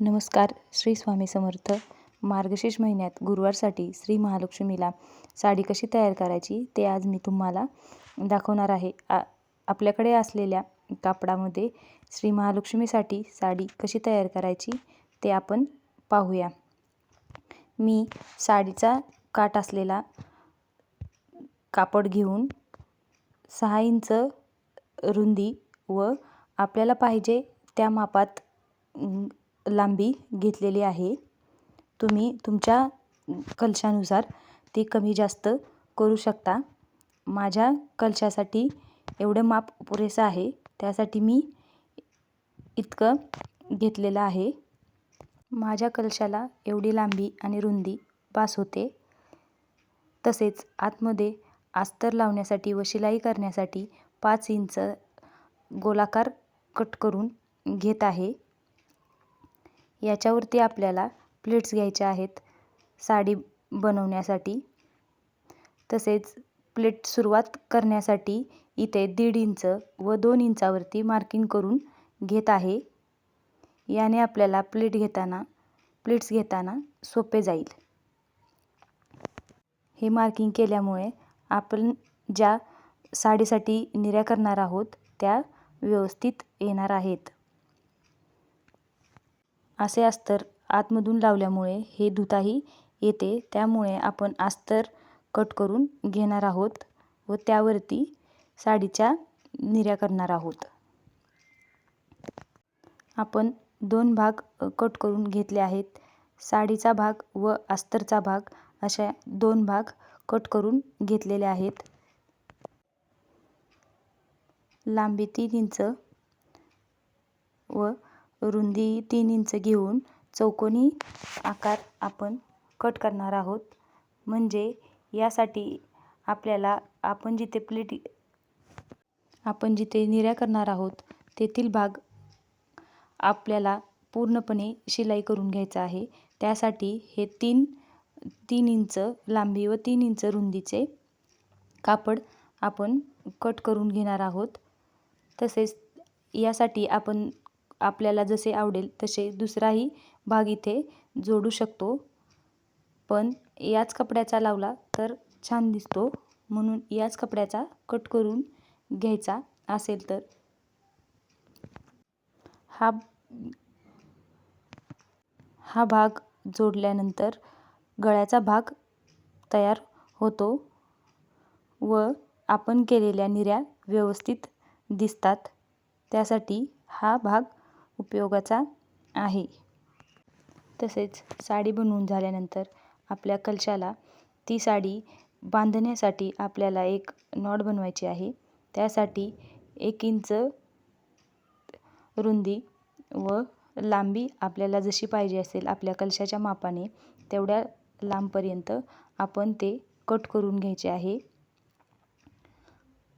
नमस्कार श्री स्वामी समर्थ. मार्गशीर्ष महिन्यात गुरुवारसाठी श्री महालक्ष्मीला साडी कशी तयार करायची ते आज मी तुम्हाला दाखवणार आहे. आ आपल्याकडे असलेल्या कापडामध्ये श्री महालक्ष्मीसाठी साडी कशी तयार करायची ते आपण पाहूया. मी साडीचा काट असलेला कापड घेऊन सहा इंच रुंदी व आपल्याला पाहिजे त्या मापात लांबी घेतलेली आहे. तुम्ही तुमच्या कलशानुसार ती कमी जास्त करू शकता. माझ्या कलशासाठी एवढं माप पुरेसं आहे त्यासाठी मी इतकं घेतलेलं आहे. माझ्या कलशाला एवढी लांबी आणि रुंदी पास होते. तसेच आतमध्ये अस्तर लावण्यासाठी व शिलाई करण्यासाठी पाच इंच गोलाकार कट करून घेत आहे. याच्यावरती आपल्याला प्लेट्स घ्यायच्या आहेत साडी बनवण्यासाठी. तसेच प्लेट सुरुवात करण्यासाठी इथे दीड इंच व दोन इंचावरती मार्किंग करून घेत आहे. याने आपल्याला प्लेट घेताना प्लेट्स घेताना सोपे जाईल. हे मार्किंग केल्यामुळे आपण ज्या साडीसाठी निर्या करणार आहोत त्या व्यवस्थित येणार आहेत. असे अस्तर आतमधून लावल्यामुळे हे धुताही येते. त्यामुळे आपण अस्तर कट करून घेणार आहोत व त्यावरती साडीच्या निर्या करणार आहोत. आपण दोन भाग कट करून घेतले आहेत. साडीचा भाग व अस्तरचा भाग अशा दोन भाग कट करून घेतलेले आहेत. लांबी तीन इंच व रुंदी तीन इंच घेऊन चौकोनी आकार आपण कट करणार आहोत. म्हणजे यासाठी आपल्याला आपण जिथे प्लेट आपण जिथे निर्या करणार आहोत तेथील भाग आपल्याला पूर्णपणे शिलाई करून घ्यायचा आहे. त्यासाठी हे तीन तीन इंच लांबी व तीन इंच रुंदीचे कापड आपण कट करून घेणार आहोत. तसेच यासाठी आपण आपल्याला जसे आवडेल तसे दुसराही भाग इथे जोडू शकतो. पण याच कपड्याचा लावला तर छान दिसतो. म्हणून याच कपड्याचा कट करून घ्यायचा असेल तर. हा हा भाग जोडल्यानंतर गळ्याचा भाग तयार होतो व आपण केलेल्या निर्या व्यवस्थित दिसतात. त्यासाठी हा भाग उपयोगाचा आहे. तसेच साडी बनवून झाल्यानंतर आपल्या कलशाला ती साडी बांधण्यासाठी आपल्याला एक नॉट बनवायची आहे. त्यासाठी एक इंच रुंदी व लांबी आपल्याला जशी पाहिजे असेल आपल्या कलशाच्या मापाने तेवढ्या लांबपर्यंत आपण ते कट करून घ्यायचे आहे.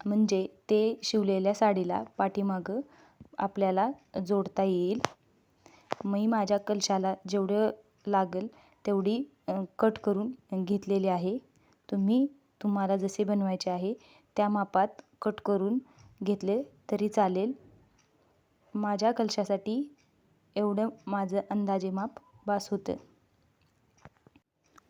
म्हणजे ते शिवलेल्या साडीला पाठीमागं आपल्याला जोडता येईल. मी माझ्या कलशाला जेवढं लागेल तेवढी कट करून घेतलेली आहे. तुम्ही तुम्हाला जसे बनवायचे आहे त्या मापात कट करून घेतले तरी चालेल. माझ्या कलशासाठी एवढं माझं अंदाजे माप बास होतं.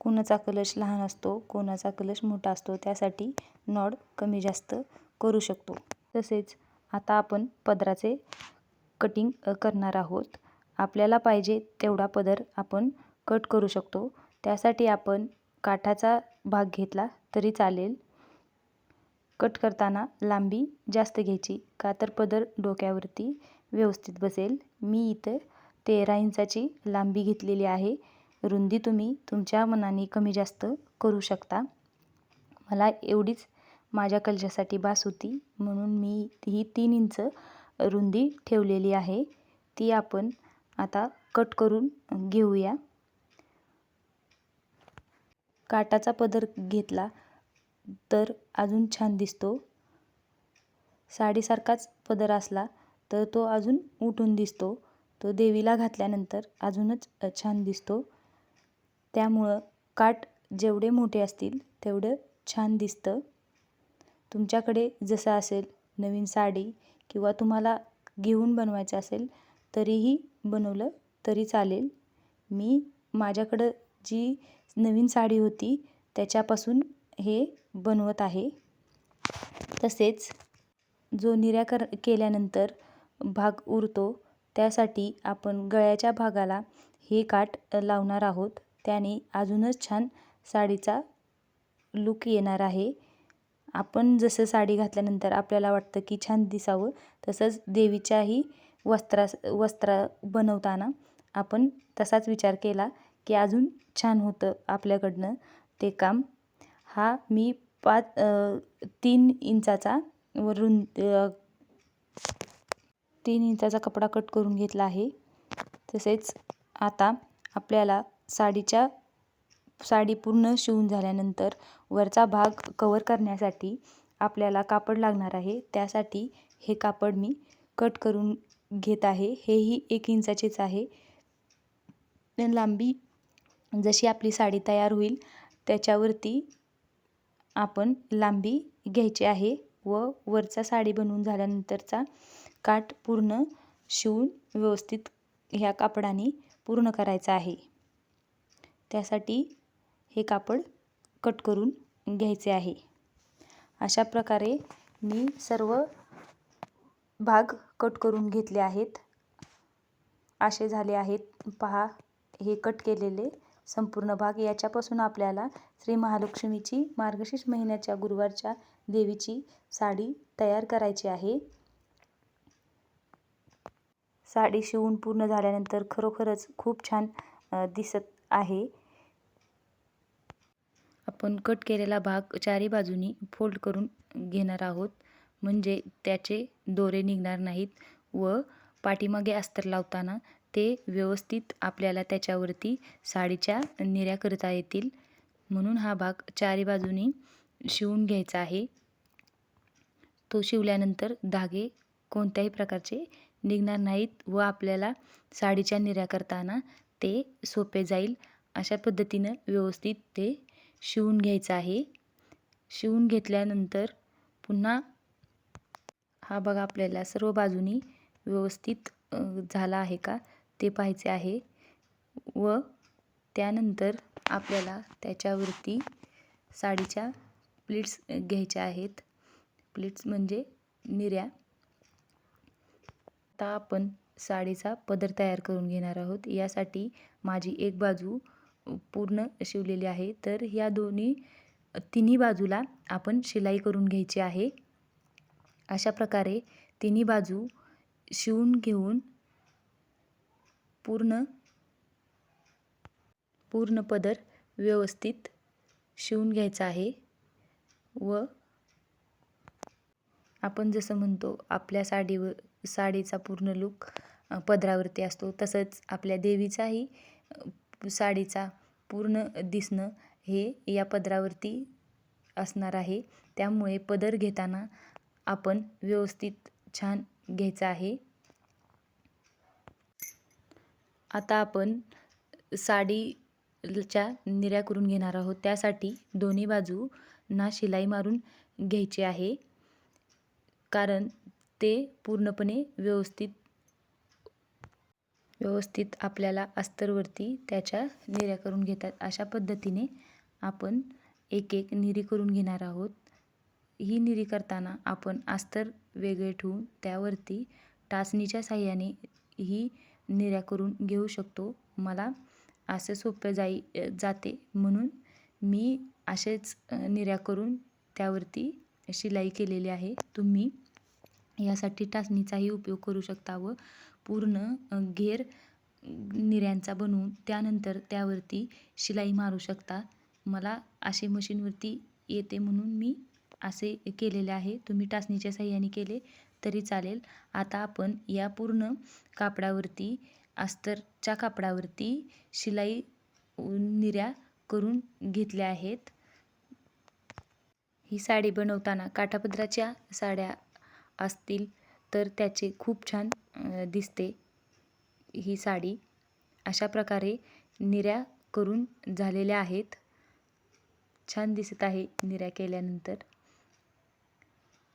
कोणाचा कलश लहान असतो कोणाचा कलश मोठा असतो त्यासाठी नॉड कमी जास्त करू शकतो. तसेच आता आपण पदराचे कटिंग करणार आहोत. आपल्याला पाहिजे तेवढा पदर आपण कट करू शकतो. त्यासाठी आपण काठाचा भाग घेतला तरी चालेल. कट करताना लांबी जास्त घ्यायची का तर पदर डोक्यावरती व्यवस्थित बसेल. मी इथं तेरा इंचाची लांबी घेतलेली आहे. रुंदी तुम्ही तुमच्या मनाने कमी जास्त करू शकता. मला एवढीच माझ्या कलशासाठी बास होती. म्हणून मी ही तीन इंच रुंदी ठेवलेली आहे. ती आपण आता कट करून घेऊया. काटाचा पदर घेतला तर अजून छान दिसतो. साडीसारखाच पदर असला तर तो अजून उठून दिसतो. तो देवीला घातल्यानंतर अजूनच छान दिसतो. त्यामुळं काठ जेवढे मोठे असतील तेवढं छान दिसतं. तुमच्याकडे जसं असेल नवीन साडी किंवा तुम्हाला घेऊन बनवायचं असेल तरीही बनवलं तरी चालेल. मी माझ्याकडं जी नवीन साडी होती त्याच्यापासून हे बनवत आहे. तसेच जो निर्या कर केल्यानंतर भाग उरतो त्यासाठी आपण गळ्याच्या भागाला हे काठ लावणार आहोत. त्याने अजूनच छान साडीचा लूक येणार आहे. आपण जसं साडी घातल्यानंतर आपल्याला वाटतं की छान दिसावं तसंच देवीच्याही वस्त्रा वस्त्र बनवताना आपण तसाच विचार केला की अजून छान होतं आपल्याकडनं ते काम. हा मी पाच तीन इंचाचा वरून तीन इंचाचा कपडा कट करून घेतला आहे. तसेच आता आपल्याला साडीच्या साडी पूर्ण शिवून झाल्यानंतर वरचा भाग कवर करण्यासाठी आपल्याला कापड लागणार आहे. त्यासाठी हे कापड मी कट करून घेत आहे. हेही एक इंचाचेच आहे. लांबी जशी आपली साडी तयार होईल त्याच्यावरती आपण लांबी घ्यायची आहे व वरचा साडी बनवून झाल्यानंतरचा काठ पूर्ण शिवून व्यवस्थित ह्या कापडाने पूर्ण करायचा आहे. त्यासाठी हे कापड कट करून घ्यायचे आहे. अशा प्रकारे मी सर्व भाग कट करून घेतले आहेत. असे झाले आहेत. पहा हे कट केलेले संपूर्ण भाग. याच्यापासून आपल्याला श्री महालक्ष्मीची मार्गशीर्ष महिन्याच्या गुरुवारच्या देवीची साडी तयार करायची आहे. साडी शिवून पूर्ण झाल्यानंतर खरोखरच खूप छान दिसत आहे. आपण कट केलेला भाग चारी बाजूनी फोल्ड करून घेणार आहोत. म्हणजे त्याचे दोरे निघणार नाहीत व पाठीमागे अस्तर लावताना ते व्यवस्थित आपल्याला त्याच्यावरती साडीच्या निऱ्या करता येतील. म्हणून हा भाग चारी बाजूनी शिवून घ्यायचा आहे. तो शिवल्यानंतर धागे कोणत्याही प्रकारचे निघणार नाहीत व आपल्याला साडीच्या निऱ्या करताना ते सोपे जाईल. अशा पद्धतीनं व्यवस्थित ते शिवून घ्यायचं आहे. शिवून घेतल्यानंतर पुन्हा हा बघा आपल्याला सर्व बाजूनी व्यवस्थित झाला आहे का ते पाहायचे आहे. व त्यानंतर आपल्याला त्याच्यावरती साडीच्या प्लीट्स घ्यायच्या आहेत. प्लीट्स म्हणजे निर्या आता आपण साडीचा पदर तयार करून घेणार आहोत. यासाठी माझी एक बाजू पूर्ण शिवलेली आहे. तर ह्या दोन्ही तिन्ही बाजूला आपण शिलाई करून घ्यायची आहे. अशा प्रकारे तिन्ही बाजू शिवून घेऊन पूर्ण पूर्ण पदर व्यवस्थित शिवून घ्यायचा आहे व आपण जसं म्हणतो आपल्या साडीवर साडीचा पूर्ण लूक पदरावरती असतो. तसंच आपल्या देवीचाही साडीचा पूर्ण दिसणं हे या पदरावरती असणार आहे. त्यामुळे पदर घेताना आपण व्यवस्थित छान घ्यायचं आहे. आता आपण साडीच्या निऱ्या करून घेणार आहोत. त्यासाठी दोन्ही बाजूंना शिलाई मारून घ्यायची आहे. कारण ते पूर्णपणे व्यवस्थित व्यवस्थित आपल्याला अस्तरवरती त्याच्या निऱ्या करून घेतात. अशा पद्धतीने आपण एक एक निरी करून घेणार आहोत. ही निरी करताना आपण अस्तर वेगळे ठेवून त्यावरती टाचणीच्या साह्याने ही निऱ्या करून घेऊ शकतो. मला असं सोपं जाई जाते म्हणून मी असेच निऱ्या करून त्यावरती शिलाई केलेली आहे. तुम्ही यासाठी टाचणीचाही उपयोग करू शकता व पूर्ण घेर निऱ्यांचा बनवून त्यानंतर त्यावरती शिलाई मारू शकता. मला असे मशीनवरती येते म्हणून मी असे केलेले आहे. तुम्ही टाचणीच्या साह्याने केले तरी चालेल. आता आपण या पूर्ण कापडावरती अस्तरच्या कापडावरती शिलाई निऱ्या करून घेतल्या आहेत. ही साडी बनवताना काठापदराच्या साड्या असतील तर त्याचे खूप छान दिसते ही साडी. अशा प्रकारे निऱ्या करून झालेल्या आहेत. छान दिसत आहे निऱ्या केल्यानंतर.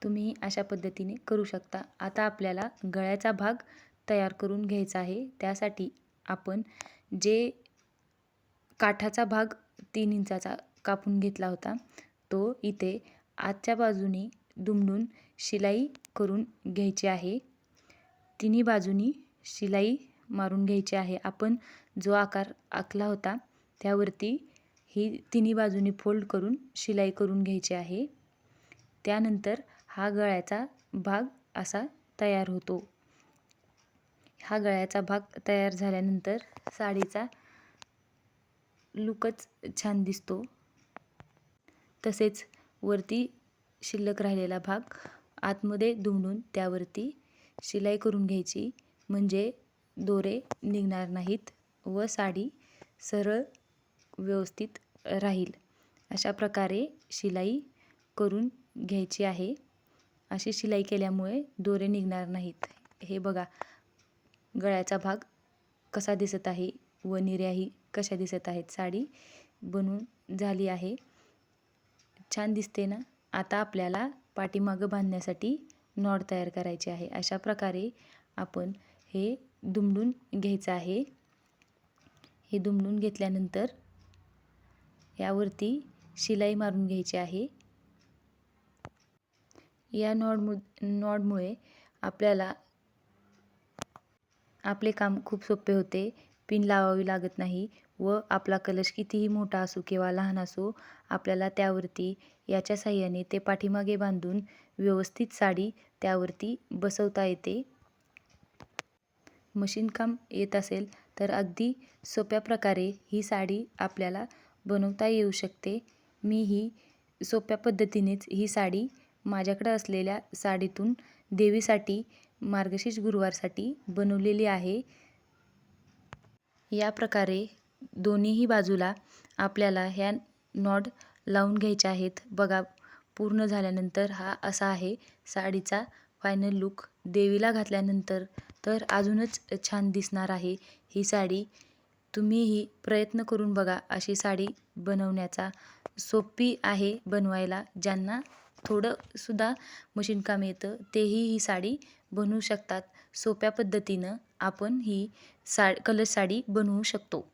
तुम्ही अशा पद्धतीने करू शकता. आता आपल्याला गळ्याचा भाग तयार करून घ्यायचा आहे. त्यासाठी आपण जे काठाचा भाग तीन इंचाचा कापून घेतला होता तो इथे आजच्या बाजूनी दुमडून शिलाई करून घ्यायची आहे. तिन्ही बाजूनी शिलाई मारून घ्यायची आहे. आपण जो आकार आखला होता त्यावरती ही तिन्ही बाजूनी फोल्ड करून शिलाई करून घ्यायची आहे. त्यानंतर हा गळ्याचा भाग असा तयार होतो. हा गळ्याचा भाग तयार झाल्यानंतर साडीचा लुकच छान दिसतो. तसेच वरती शिल्लक राहिलेला भाग आतमध्ये दुमडून त्यावरती शिलाई करून घ्यायची. म्हणजे दोरे निघणार नाहीत व साडी सरळ व्यवस्थित राहील. अशा प्रकारे शिलाई करून घ्यायची आहे. अशी शिलाई केल्यामुळे दोरे निघणार नाहीत. हे बघा गळ्याचा भाग कसा दिसत आहे व निर्याही कशा दिसत आहेत. साडी बनून झाली आहे. छान दिसते ना? आता आपल्याला पाठीमागं बांधण्यासाठी नॉड तयार करायचे आहे. अशा प्रकारे आपण हे दुमडून घ्यायचं आहे. हे दुमडून घेतल्यानंतर यावरती शिलाई मारून घ्यायची आहे. या नॉडमु नॉडमुळे आपल्याला आपले काम खूप सोपे होते. पिन लावावी लागत नाही व आपला कलश कितीही मोठा असो किंवा लहान असो आपल्याला त्यावरती याच्या साह्याने ते पाठीमागे बांधून व्यवस्थित साडी त्यावरती बसवता येते. मशीनकाम येत असेल तर अगदी सोप्या प्रकारे ही साडी आपल्याला बनवता येऊ शकते. मी ही सोप्या पद्धतीनेच ही साडी माझ्याकडं असलेल्या साडीतून देवीसाठी मार्गशीर्ष गुरुवारसाठी बनवलेली आहे. या प्रकारे दोन्हीही बाजूला आपल्याला ह्या नॉड लावून घ्यायच्या आहेत. बघा पूर्ण झाल्यानंतर हा असा आहे साडीचा फायनल लुक देवीला घातल्यानंतर तर अजूनच छान दिसणार आहे ही साडी. तुम्हीही प्रयत्न करून बघा अशी साडी बनवण्याचा. सोपी आहे बनवायला. ज्यांना थोडंसुद्धा मशीनकाम येतं तेही ही साडी बनवू शकतात. सोप्या पद्धतीनं आपण ही सा कलर साडी बनवू शकतो.